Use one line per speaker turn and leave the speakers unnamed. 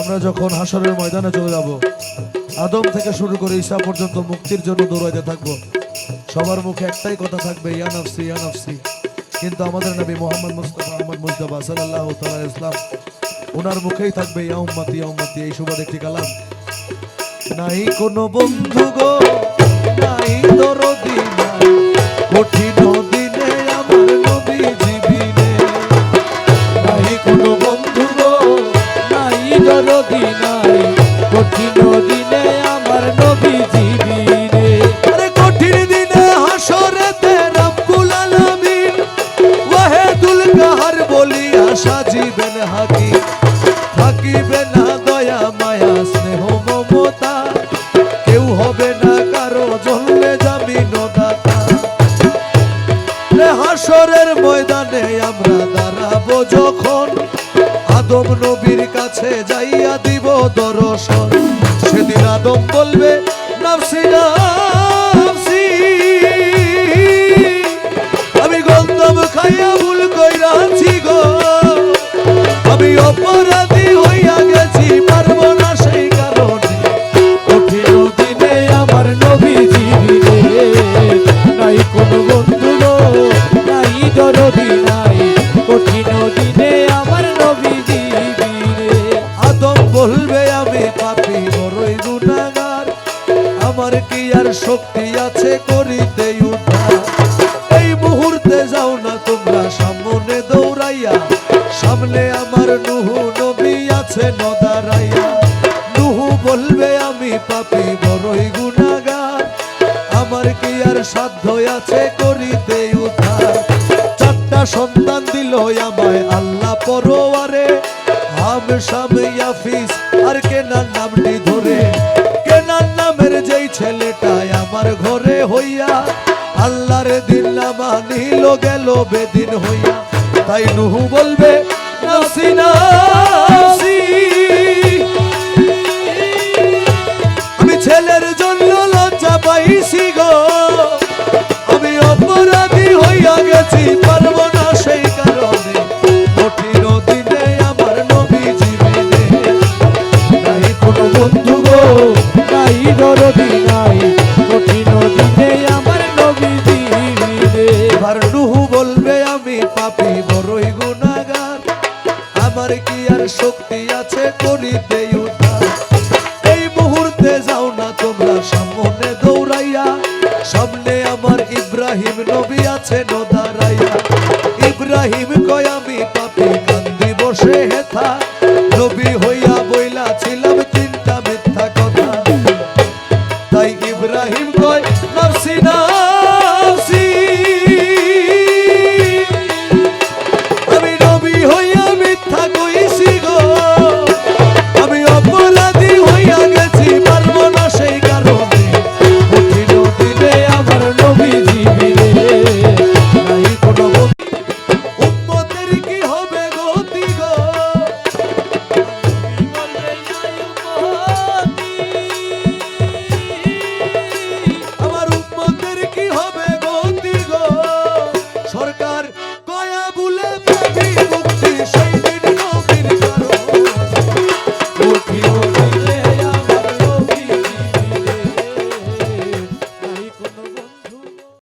আমরা যখন হাসরের ময়দানে চলে যাব, আদম থেকে শুরু করে ঈসা পর্যন্ত মুক্তির জন্য দৌড়াইতে থাকব। সবার মুখে একটাই কথা থাকবে, ইয়া নফসি ইয়া নফসি। কিন্তু আমাদের নবী মোহাম্মদ মুস্তফা আহমদ মুজতবা সাল্লাহ তাআলা ইসলাম ওনার মুখেই থাকবে ইয়া উম্মতি, এই সুবাদ, একটি কালাম। নাই কোনো বন্ধু গো, নাই দরদি হাকি থাকিবে না দয়া, মায়া, স্নেহ, মমতা। কেউ হবে না কারও জন্মে জামিন হাসরের ময়দানে আমরা দাঁড়াবো যখন, আদম নবীর কাছে যাইয়া দিব দর্শন। সেদিন আদম বলবে নাফসি
আমার
কি আর শক্তি আছে করিতে উদ্ধার এই মুহূর্তে যাও না তোমরা সামনে দৌড়াইয়া। সামনে আমার নুহু নবী আছে নদারাইয়া। নুহু বলবে, আমি পাপি, বড়ই গুনাগার। আমার কি আর সাধ্য আছে করিতে উদ্ধার? চারটা সন্তান দিল আমায় আল্লাহ পরোয়ারে। হাম শাম ইয়াফিস আর কেনার নামটি ধরে। নামের যেই ছেলেটা আমার ঘরে হইয়া আল্লাহর দিন মানিল গেল বেদিন হইয়া। তাই নুহু বলবে আমি ছেলের জন্য লজ্জা পাইছি গো। আমি অপরাধী হইয়া গেছি, পারব না সেই কারণে। কঠিন দিনে আমার নবী জীবনে
নাই কোনো বন্ধু গো, নাই দরদি।
বলবে আমি পাপি, বড়ই গুণাগার। আমার কি আর শক্তি আছে করিতে এই মুহূর্তে যাও না তোমরা সামনে দৌড়াইয়া। সামনে আমার ইব্রাহিম নবী আছে নদারাইয়া ইব্রাহিম কয়, আমি পাপি কান্দি বসে হইয়া